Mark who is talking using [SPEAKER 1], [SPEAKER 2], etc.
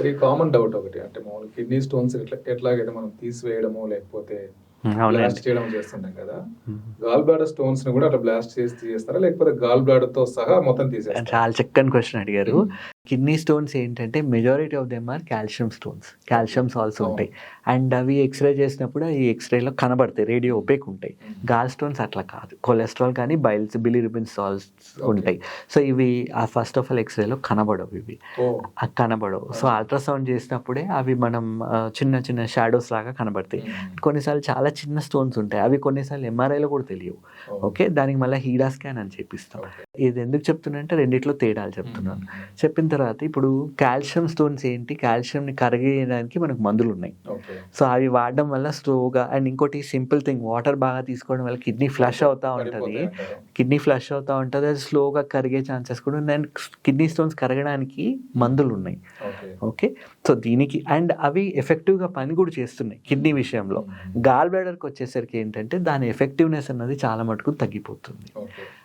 [SPEAKER 1] ఇది common doubt ఒకటి. అంటే మామూలు కిడ్నీ స్టోన్స్ ఎట్లా ఎట్లాగైతే మనం తీసివేయడము లేకపోతే బ్లాస్ట్ చేయడం చేస్తుంటాం కదా. గాల్ బ్లాడర్ స్టోన్స్ని కూడా అట్లా బ్లాస్ట్ చేసి తీసేస్తారా? లేకపోతే గాల్ బ్లాడర్తో సహా మొత్తం తీసేస్తారా?
[SPEAKER 2] చాలా చక్కని క్వశ్చన్ అడిగారు. కిడ్నీ స్టోన్స్ ఏంటంటే majority of them are calcium stones calcium salts
[SPEAKER 1] అవును.
[SPEAKER 2] ఉంటాయి. అండ్ అవి ఎక్స్రే చేసినప్పుడు ఈ ఎక్స్రేలో కనబడతాయి. రేడియో ఒపేక్ ఉంటాయి గాల్ స్టోన్స్ అట్లా కాదు. కొలెస్ట్రాల్ కానీ బైల్స్ బిలిరుబిన్ సాల్స్. ఉంటాయి. సో ఇవి ఆ ఫస్ట్ ఆఫ్ ఆల్ ఎక్స్రేలో కనబడవు ఇవి. ఆ కనబడవు. సో అల్ట్రాసౌండ్ చేసినప్పుడే అవి మనం చిన్న చిన్న షాడోస్ లాగా కనబడతాయి. కొన్నిసార్లు చాలా చిన్న స్టోన్స్ ఉంటాయి. అవి కొన్నిసార్లు ఎంఆర్ఐలో కూడా తెలియవు. ఓకే దానికి మళ్ళీ హీడా స్కాన్ అని చెప్పిస్తాం. ఇది ఎందుకు చెప్తున్నా అంటే రెండిట్లో తేడాలు చెప్తున్నాను. చెప్పిన తర్వాత ఇప్పుడు కాల్షియం స్టోన్స్ ఏంటి? కాల్షియంని కరిగేయడానికి మనకు మందులు ఉన్నాయి. సో అవి వాడడం వల్ల స్లోగా అండ్ ఇంకోటి సింపుల్ థింగ్ వాటర్ బాగా తీసుకోవడం వల్ల కిడ్నీ ఫ్లష్ అవుతూ ఉంటుంది. కిడ్నీ ఫ్లష్ అవుతూ ఉంటుంది అది స్లోగా కరిగే ఛాన్సెస్ కూడా ఉన్నాయి. అండ్ కిడ్నీ స్టోన్స్ కరగడానికి మందులు ఉన్నాయి.
[SPEAKER 1] ఓకే.
[SPEAKER 2] సో దీనికి అండ్ అవి ఎఫెక్టివ్గా పని కూడా చేస్తున్నాయి కిడ్నీ విషయంలో. గాల్ బ్లాడర్కి వచ్చేసరికి ఏంటంటే దాని ఎఫెక్టివ్నెస్ అన్నది చాలా మటుకు తగ్గిపోతుంది.